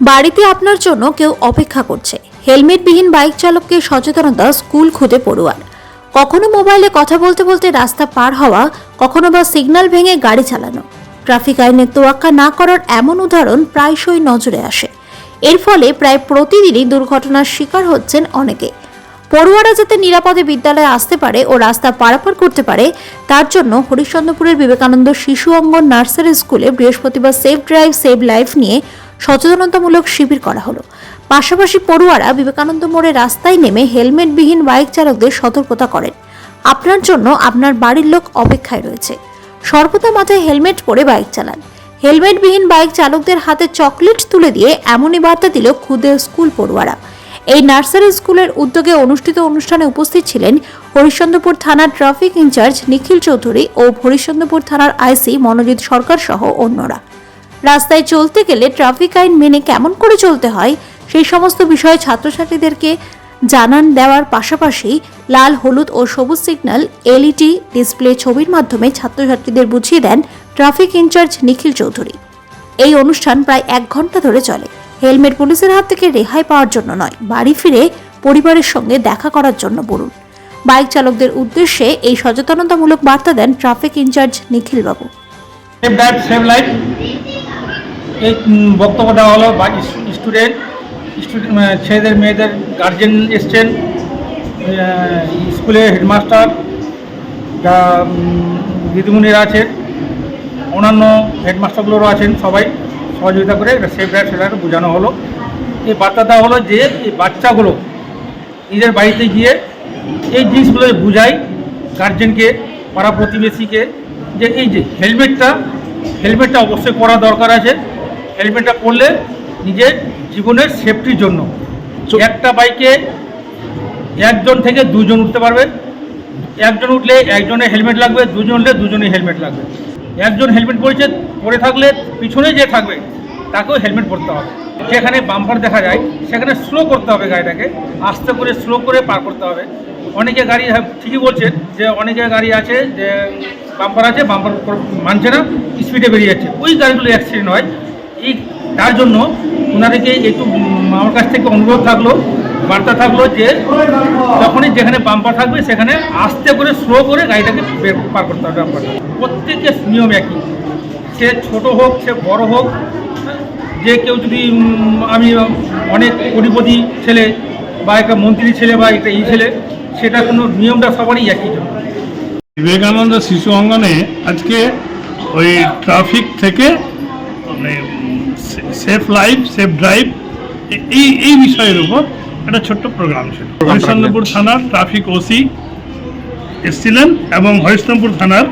বাড়িতে আপনার জন্য কেউ অপেক্ষা করছে। হেলমেটবিহীন বাইক চালককে সচেতনতা স্কুল খুদে পড়ুয়ার। কখনো মোবাইলে কথা বলতে বলতে রাস্তা পার হওয়া, কখনো বা সিগন্যাল ভেঙে গাড়ি চালানো। ট্রাফিক আইনের তোয়াক্কা না করার এমন উদাহরণ প্রায়শই নজরে আসে। এর ফলে প্রায় প্রতিদিনই দুর্ঘটনার শিকার হচ্ছেন অনেকে। পড়ুয়ারা যাতে নিরাপদে বিদ্যালয়ে আসতে পারে ও রাস্তা পারাপার করতে পারে, তার জন্য হরিশ্চন্দ্রপুরের বিবেকানন্দ শিশু অঙ্গন নার্সারি স্কুলে বৃহস্পতিবার সেফ ড্রাইভ সেভ লাইফ নিয়ে সচেতনতামূলক শিবির করা হলো। পাশাপাশি পড়ুয়ারা বিবেকানন্দ মোড়ে রাস্তায় নেমে হেলমেটবিহীন বাইক চালকদের সতর্কতা করেন। আপনার জন্য আপনার বাড়ির লোক অপেক্ষায় রয়েছে। সর্বদা মাথায় হেলমেট পরে বাইক চালান। হেলমেটবিহীন বাইক চালকদের হাতে চকলেট তুলে দিয়ে এমনই বার্তা দিল খুদে স্কুল পড়ুয়ারা। এই নার্সারি স্কুলের উদ্যোগে অনুষ্ঠিত অনুষ্ঠানে উপস্থিত ছিলেন হরিশ্চন্দ্রপুর থানার traffic in charge Nikhil Chowdhury ও হরিশ্চন্দ্রপুর থানার আইসি মনোজিৎ সরকার সহ অন্যরা। রাস্তায় চলতে গেলে ট্রাফিক আইন মেনে কেমন করে চলতে হয়, সেই সমস্ত বিষয়ে ছাত্রছাত্রীদেরকে জানান দেওয়ার পাশাপাশি লাল, হলুদ ও সবুজ সিগন্যাল, এলইডি ডিসপ্লে ছবির মাধ্যমে ছাত্রছাত্রীদের বুঝিয়ে দেন traffic in charge Nikhil Chowdhury. এই অনুষ্ঠান প্রায় এক ঘণ্টা ধরে চলে। হেলমেট পুলিশের হাত থেকে রেহাই পাওয়ার জন্য নয় বাড়ি ফিরে পরিবারের সঙ্গে দেখা করার জন্য বলুন। বাইক চালকদের উদ্দেশ্যে এই সচেতনতামূলক বার্তা দেন ট্রাফিক ইনচার্জ নিখিল বাবু সেভ লাইফ এই উম, বক্তব্য দেওয়া হলো স্টুডেন্ট স্টুডেন্ট ছেলেদের মেয়েদের গার্জেন এসছেন আহ, স্কুলের হেডমাস্টার যা দিদিমণিরা আছেন অন্যান্য হেডমাস্টারগুলোরও আছেন সবাই। সহযোগিতা করে একটা সেফ সেভ লাইফ বোঝানো হলো। এই বার্তা দেওয়া হলো যে এই বাচ্চাগুলো নিজের বাড়িতে গিয়ে এই জিনিসগুলো বুঝাই গার্জেনকে পাড়া প্রতিবেশীকে যে এই যে হেলমেটটা হেলমেটটা অবশ্যই পরা দরকার আছে। হেলমেটটা পরলে নিজের জীবনের সেফটির জন্য। একটা বাইকে একজন থেকে দুজন উঠতে পারবে। একজন উঠলে একজনের হেলমেট লাগবে দুজন উঠলে দুজনের হেলমেট লাগবে। একজন হেলমেট পরেছে পরে থাকলে পিছনে যে থাকবে তাকেও হেলমেট পরতে হবে। যেখানে বাম্পার দেখা যায় সেখানে স্লো করতে হবে গাড়িটাকে আস্তে করে স্লো করে পার করতে হবে। অনেকে গাড়ি হ্যাঁ, ঠিকই বলছেন যে অনেকে গাড়ি আছে যে বাম্পার আছে বাম্পার মানছে না স্পিডে বেরিয়ে যাচ্ছে। ওই গাড়িগুলো অ্যাক্সিডেন্ট হয়। এই তার জন্য ওনাদেরকে একটু আমার কাছ থেকে অনুরোধ থাকল বার্তা থাকল যে যখনই যেখানে বাম্পার থাকবে সেখানে আস্তে করে স্লো করে গাড়িটাকে পার করতে হবে বাম্পারটা। প্রত্যেকের নিয়ম একই। সে ছোট হোক সে বড় হোক যে কেউ যদি আমি অনেক কোটিপতি ছেলে বা একটা মন্ত্রী ছেলে বা একটা ই ছেলে সেটা কোনো নিয়মটা সবারই একই জন্য। বিবেকানন্দ শিশু অঙ্গনে আজকে ওই ট্রাফিক থেকে মানে সেফ লাইফ সেফ ড্রাইভ এই এই বিষয়ের উপর একটা ছোট্ট প্রোগ্রাম ছিল। হরিশ্চন্দ্রপুর থানার ট্রাফিক ওসি এসেছিলেন এবং হরিশ্চন্দ্রপুর থানার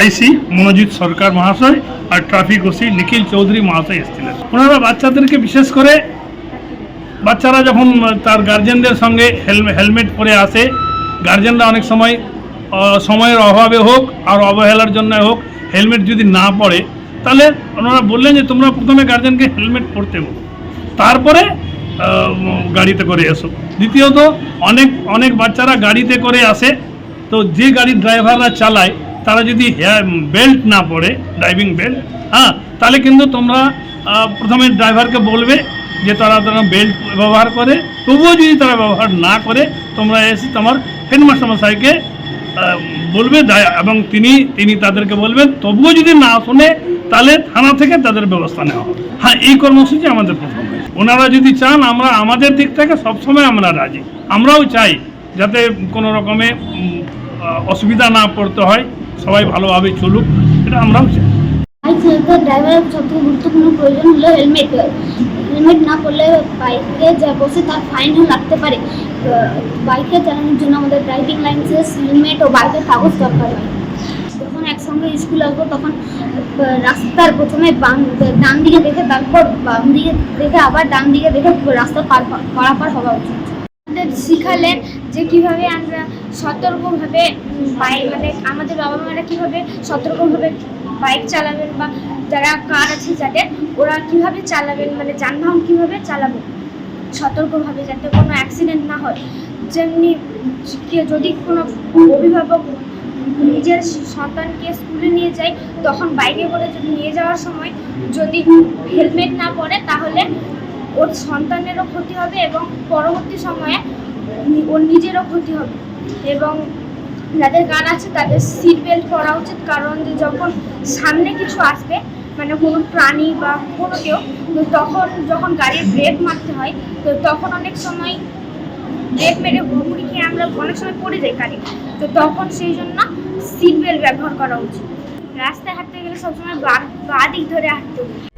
আইসি মনোজিৎ সরকার মহাশয় আর ট্রাফিক ওসি নিখিল চৌধুরী মহাশয় এসেছিলেন। ওনারা বাচ্চাদেরকে বিশেষ করে বাচ্চারা যখন তার গার্জেনদের সঙ্গে হেলমেট পরে আসে গার্জেনরা অনেক সময় সময়ের অভাবে হোক আর অবহেলার জন্য হোক হেলমেট যদি না পড়ে তাহলে ওনারা বললেন যে তোমরা প্রথমে গার্জেনকে হেলমেট পরতে বলো। তারপরে গাড়িতে করে এসো। দ্বিতীয়ত, অনেক অনেক বাচ্চারা গাড়িতে করে আসে। তো যে গাড়ির ড্রাইভাররা চালায় তারা যদি হেয়ার বেল্ট না পরে ড্রাইভিং বেল্ট হ্যাঁ তাহলে কিন্তু তোমরা প্রথমে ড্রাইভারকে বলবে যে তারা তারা বেল্ট ব্যবহার করে। তবুও যদি তারা ব্যবহার না করে, তোমরা এসে তোমার হেডমাস্টার মশাইকে বলবে এবং তিনি তিনি তাদেরকে বলবেন তবুও যদি না শুনে, তাহলে থানা থেকে তাদের ব্যবস্থা নেওয়া হবে। হ্যাঁ এই কর্মসূচি আমাদের প্রথম ওনারা যদি চান, আমরা, আমাদের দিক থেকে সবসময় আমরা রাজি। আমরাও চাই যাতে কোনো রকমে অসুবিধা না পড়তে হয়। সবাই ভালোভাবে চলুক, এটা আমরাও চাই। গুরুত্বপূর্ণ প্রয়োজন হলো হেলমেট হেলমেট না বাইকে যা বসে তার ফাইনও লাগতে পারে। বাইকে চালানোর জন্য আমাদের ড্রাইভিং লাইসেন্স হেলমেট ও বাইকের কাগজ দরকার হয়। যখন একসঙ্গে স্কুল আসব তখন রাস্তার প্রথমে ডান দিকে দেখে তারপর বাম দিকে দেখে আবার ডান দিকে দেখে রাস্তা পার পারাপার হওয়া উচিত। আমাদের শিখালেন যে কীভাবে আমরা সতর্কভাবে বাইক মানে আমাদের বাবা মারা কীভাবে সতর্কভাবে বাইক চালাবেন বা যারা কার আছে যাদের, ওরা কীভাবে চালাবেন মানে যানবাহন কীভাবে চালাবে সতর্কভাবে যাতে কোনো অ্যাক্সিডেন্ট না হয়। যেমনি যদি কোনো অভিভাবক নিজের সন্তানকে স্কুলে নিয়ে যায়, তখন বাইকে করে যদি নিয়ে যাওয়ার সময় যদি হেলমেট না পরে, তাহলে ওর সন্তানেরও ক্ষতি হবে এবং পরবর্তী সময়ে ওর নিজেরও ক্ষতি হবে। এবং যাদের গান আছে, তাদের সিট বেল্ট পরা উচিত। কারণ যে যখন সামনে কিছু আসবে মানে কোনো প্রাণী বা কোনো কেউ, তো তখন যখন গাড়ির ব্রেক মারতে হয়, তো তখন অনেক সময় ব্রেক মেরে হুড়মুড়ি খেয়ে আমরা অনেক সময় পড়ে যাই গাড়ি। তো তখন সেই জন্য সিট বেল্ট ব্যবহার করা উচিত। রাস্তায় হাঁটতে গেলে সবসময় বা দিক ধরে হাঁটতে হবে।